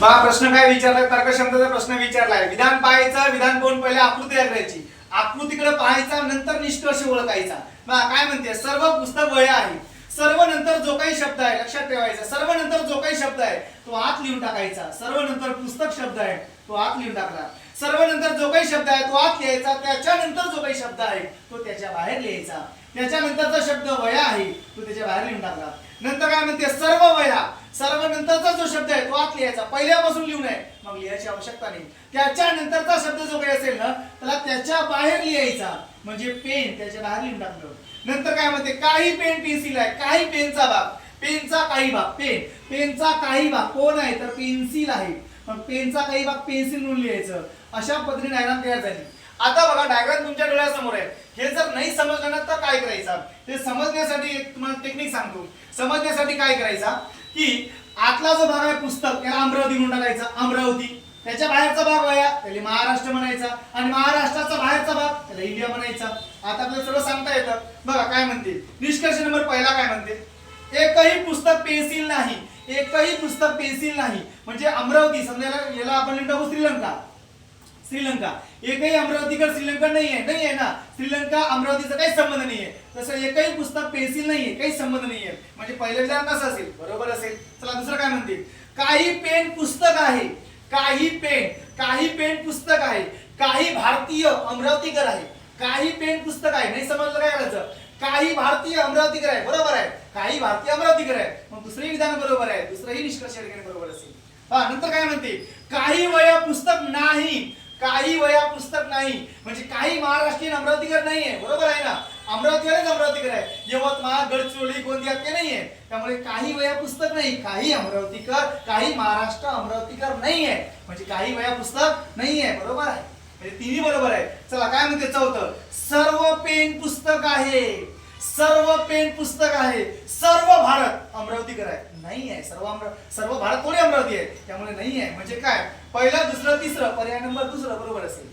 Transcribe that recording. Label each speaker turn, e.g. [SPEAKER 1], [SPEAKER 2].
[SPEAKER 1] बघा प्रश्न काय विचारलाय? तर्कक्षमतेचा प्रश्न विचारलाय. विधान पाहायचं विधान कोण पहिले आकृती करायची आकृतीकडे पाहायचा नंतर निष्कर्ष ओळखायचा. बघा काय म्हणते? सर्व पुस्तक वय आहे. सर्व नंतर जो काही शब्द आहे लक्षात ठेवायचा. सर्व नंतर जो काही शब्द आहे तो आत लिहून टाकायचा. सर्व नंतर पुस्तक शब्द आहे तो आत लिहून टाकला. सर्व नंतर जो काही शब्द आहे तो आत लिहायचा. त्याच्यानंतर जो काही शब्द आहे तो त्याच्या बाहेर लिहायचा. त्याच्यानंतरचा शब्द वया आहे तो त्याच्या बाहेर लिहून टाकला. नंतर काय म्हणते? सर्व वया. सर्व नंतरचा जो शब्द आहे तो आत लिहायचा. पहिल्यापासून लिहू नये. मग लिहायची आवश्यकता नाही. त्याच्या नंतरचा शब्द जो काही असेल ना त्याला त्याच्या बाहेर लिहायचा. म्हणजे पेन त्याच्या बाहेर लिहून टाकलं नंतर काय म्हणते? काही पेन पेन्सिल आहे. काही पेनचा भाग. पेनचा काही भाग. पेन. पेनचा काही भाग. कोण आहे? तर पेन्सिल आहे. मग पेनचा काही भाग पेन्सिल म्हणून लिहायचं. अशा पद्धतीने डायग्राम तयार झाली. आता बघा डायग्राम तुमच्या डोळ्यासमोर आहे. हे जर नाही समजलं ना तर काय करायचं? हे समजण्यासाठी एक तुम्हाला टेक्निक सांगतो. समजण्यासाठी काय करायचा? की आतला जो भाग आहे पुस्तक त्याला अमरावती म्हणून टाकायचा अमरावती. त्याच्या बाहेरचा भाग वया त्याला महाराष्ट्र म्हणायचा. आणि महाराष्ट्राचा बाहेरचा भाग त्याला इंडिया म्हणायचा. आता आपल्याला सगळं सांगता येतं. बघा काय म्हणते? निष्कर्ष नंबर पहिला काय म्हणते? एकही पुस्तक पेन्सिल नाही. एकही पुस्तक पेन्सिल नाही. म्हणजे अमरावती समजायला याला- आपण म्हणतो श्रीलंका. श्रीलंका. एकही अमरावतीकर श्रीलंका नाही आहे नाही आहे ना. श्रीलंका अमरावतीचा काही संबंध नाही आहे तसं एकही पुस्तक पेन्सिल नाही आहे काही संबंध नाही आहे म्हणजे पहिलं विधान कसं असेल? बरोबर असेल. चला दुसरं काय म्हणते? काही पेन पुस्तक आहे काही पेन काही पेन पुस्तक आहे काही भारतीय अमरावतीकर आहे. काही पेन पुस्तक आहे नाही समजलं काय करायचं काही भारतीय अमरावतीकर आहे बरोबर आहे. काही भारतीय अमरावतीकर आहे. मग दुसरंही विधान बरोबर आहे दुसरंही निष्कर्ष बरोबर असेल. हा नंतर काय म्हणते? काही वया पुस्तक नाही काही वया पुस्तक नाही. म्हणजे काही महाराष्ट्रीयन अमरावतीकर नाहीये. बरोबर आहे ना? अमरावतीकरच अमरावतीकर आहे. यवतमाळ गडचिरोली गोंदिया ते नाहीये. त्यामुळे काही वया पुस्तक नाही. काही अमरावतीकर काही महाराष्ट्र अमरावतीकर नाहीये. म्हणजे काही वया पुस्तक नाहीये. बरोबर आहे? म्हणजे तिन्ही बरोबर आहे. चला काय म्हणते चौथं? सर्व पेन पुस्तक आहे. सर्व पेन पुस्तक आहे. सर्व भारत. अमरावतीकर आहे नाही आहे. सर्व अमरा सर्व भारत कोणी अमरावती आहे. त्यामुळे नाही आहे. म्हणजे काय? पहिला दुसरं तिसरं पर्याय नंबर दुसरं बरोबर असेल.